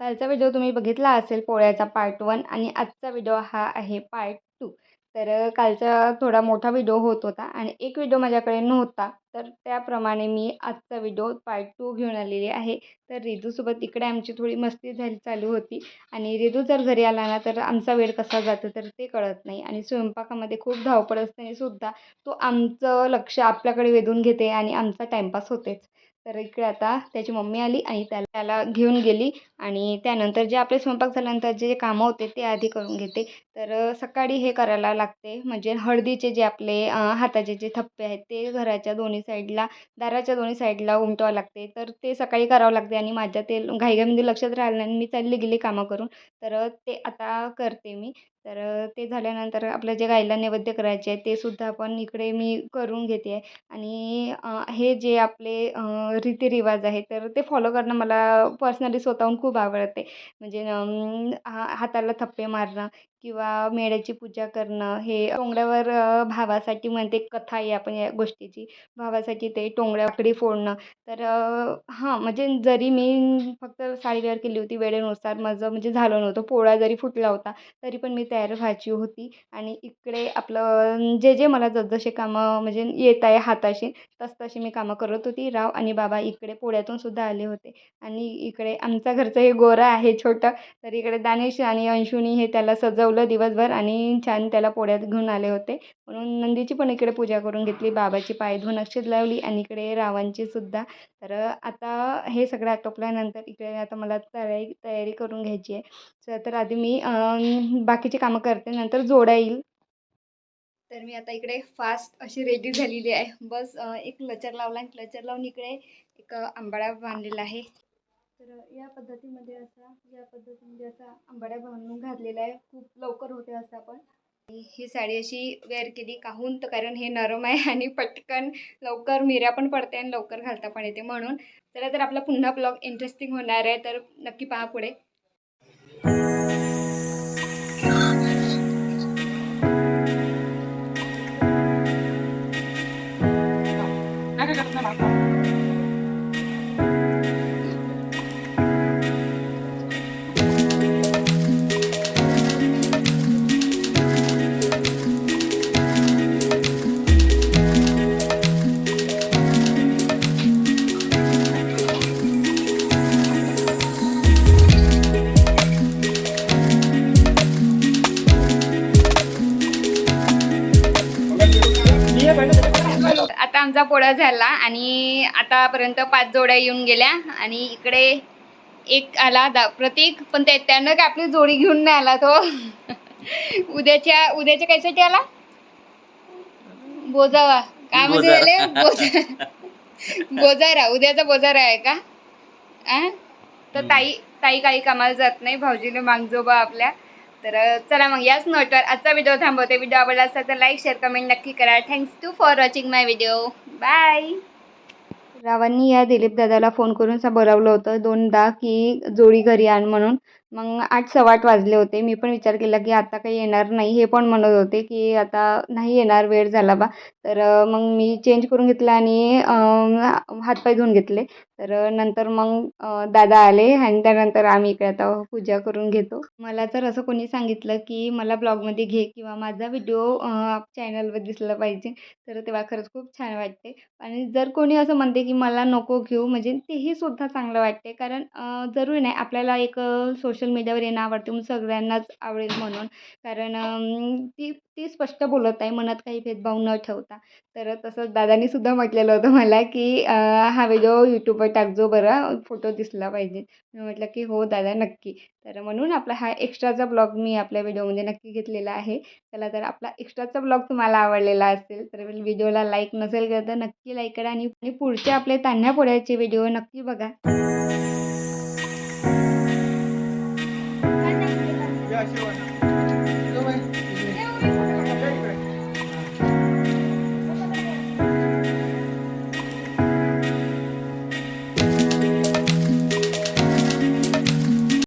कालचा व्हिडिओ तुम्ही बघितला असेल पोळ्याचा पार्ट वन आणि आजचा व्हिडिओ हा आहे पार्ट टू तर कालचा थोडा मोठा व्हिडिओ होत होता आणि एक व्हिडिओ माझ्याकडे नव्हता. तर त्याप्रमाणे मी आजचा व्हिडिओ पार्ट टू घेऊन आलेली आहे. तर रिजूसोबत इकडे आमची थोडी मस्ती झाली चालू होती. आणि रिजू जर घरी आला ना तर आमचा वेळ कसा जातो तर ते कळत नाही. आणि स्वयंपाकामध्ये खूप धावपळ असताना सुद्धा तो आमचं लक्ष आपल्याकडे वेधून घेते आणि आमचा टाईमपास होतेच. तर इकडे आता त्याची मम्मी आली आणि त्याला त्याला घेऊन गेली. आणि त्यानंतर जे आपले स्वयंपाक झाल्यानंतर जे कामं होते ते आधी करून घेते. तर सकाळी हे करायला लागते. म्हणजे हळदीचे जे आपले हाताचे जे थप्पे आहेत ते घराच्या दोन्ही साईडला दाराच्या दोन्ही साईडला उमटवावं लागते. तर ते सकाळी करावं लागते आणि माझ्या ते घाईघाईमध्ये लक्षात राहिलं नाही मी चालली गेली कामं करून. तर ते आता करते मी. तर ते झाल्यानंतर आपल्या जे गाईला नैवेद्य करायचे आहे ते सुद्धा पण इकडे मी करून घेते आहे. आणि हे जे आपले रीतिरिवाज आहे तर ते फॉलो करणं मला पर्सनली स्वतःहून खूप आवडते. म्हणजे हा हाताला थप्पे मारणं किंवा मेढ्याची पूजा करणं हे टोंगड्यावर भावासाठी म्हणते कथा आहे आपण या गोष्टीची. भावासाठी ते टोंगड्या आकडी फोडणं. तर हां म्हणजे जरी मी फक्त साडी केली होती वेळेनुसार माझं म्हणजे झालं नव्हतं. पोळा जरी फुटला होता तरी पण मी तयार व्हायची होती. आणि इकडे आपलं जे जे मला जसजसे कामं म्हणजे येत आहे हाताशी तसतशी मी कामं करत होती. राव आणि बाबा इकडे पोळ्यातून सुद्धा आले होते. आणि इकडे आमच्या घरचं हे गोरा आहे छोटं तर इकडे दानेश आणि अंशुनी हे त्याला सजव सजवलं दिवसभर आणि छान त्याला पोळ्यात घेऊन आले होते. म्हणून नंदीची पण इकडे पूजा करून घेतली बाबाची पाय धुवून अक्षत लावली आणि इकडे रावांची सुद्धा. तर आता हे सगळं आटोपल्यानंतर इकडे आता मला तयारी तयारी करून घ्यायची आहे. तर आधी मी बाकीची कामं करते नंतर जोडा येईल. तर मी आता इकडे फास्ट अशी रेडी झालेली आहे. बस एक क्लचर लावला आणि क्लचर लावून इकडे एक आंबाळा बांधलेला आहे. तर या पद्धतीमध्ये असा या पद्धतीमध्ये असा आंबाड्या बांधून घातलेला आहे. खूप लवकर होते असं आपण. ही साडी अशी वेअर केली काहून तर कारण हे नरम आहे आणि पटकन लवकर मिऱ्या पण पडते आणि लवकर घालता पण येते म्हणून. चला तर आपला पुन्हा ब्लॉग इंटरेस्टिंग होणार आहे तर नक्की पहा पुढे. आता आमचा पोळा झाला आणि आतापर्यंत पाच जोड्या येऊन गेल्या आणि इकडे एक आला दा प्रतीक पण ते त्यानं काय आपली जोडी घेऊन नाही आला तो. उद्याच्या उद्याच्या कायसाठी आला? बोजावा. काय म्हणजे झाले बोजा बोजारा. उद्याचा बोजारा आहे का? आ? तर ताई ताई काही कामाला जात नाही. भाऊजीने मागजोबा आपल्या. तर चला मग याच नोटवर आजचा व्हिडिओ थांबवते. व्हिडिओ आवडला असेल तर लाईक शेअर कमेंट नक्की करा. Thanks to for watching my video bye रावांनी या दिलीप दादाला फोन करून असं बोलावलं होतं दोनदा की जोडी घरी आण म्हणून. मग आठ सव्वा आठ वाजले होते. मी पण विचार केला की आता काही येणार नाही. हे पण म्हणत होते की आता नाही येणार वेळ झाला बा. तर मग मी चेंज करून घेतला आणि हातपाय धुवून घेतले. तर नंतर मग दादा आले आणि त्यानंतर आम्ही इकडे आता पूजा करून घेतो. मला जर असं कोणी सांगितलं की मला ब्लॉगमध्ये घे किंवा माझा व्हिडिओ चॅनलवर दिसला पाहिजे तर तेव्हा खरंच खूप छान वाटते. आणि जर कोणी असं म्हणते की मला नको घेऊ म्हणजे तेही सुद्धा चांगलं वाटते. कारण जरुरी नाही आपल्याला एक सोशल मीडियावर येणं आवडते म्हणून सगळ्यांनाच आवडेल म्हणून. कारण ती ती स्पष्ट बोलत आहे मनात काही भेदभाव न ठेवता. तर तसंच दादानी सुद्धा म्हटलेलं होतं मला की हा व्हिडिओ यूट्यूबवर टाकजो बरं फोटो दिसला पाहिजे. मी म्हटलं की हो दादा नक्की. तर म्हणून आपला हा एक्स्ट्राचा ब्लॉग मी आपल्या व्हिडिओमध्ये नक्की घेतलेला आहे. त्याला जर आपला एक्स्ट्राचा ब्लॉग तुम्हाला आवडलेला असेल तर व्हिडिओला लाईक नसेल केलं तर नक्की लाईक करा आणि पुढचे आपले तान्ह्या पोळ्याचे व्हिडिओ नक्की बघा. अशी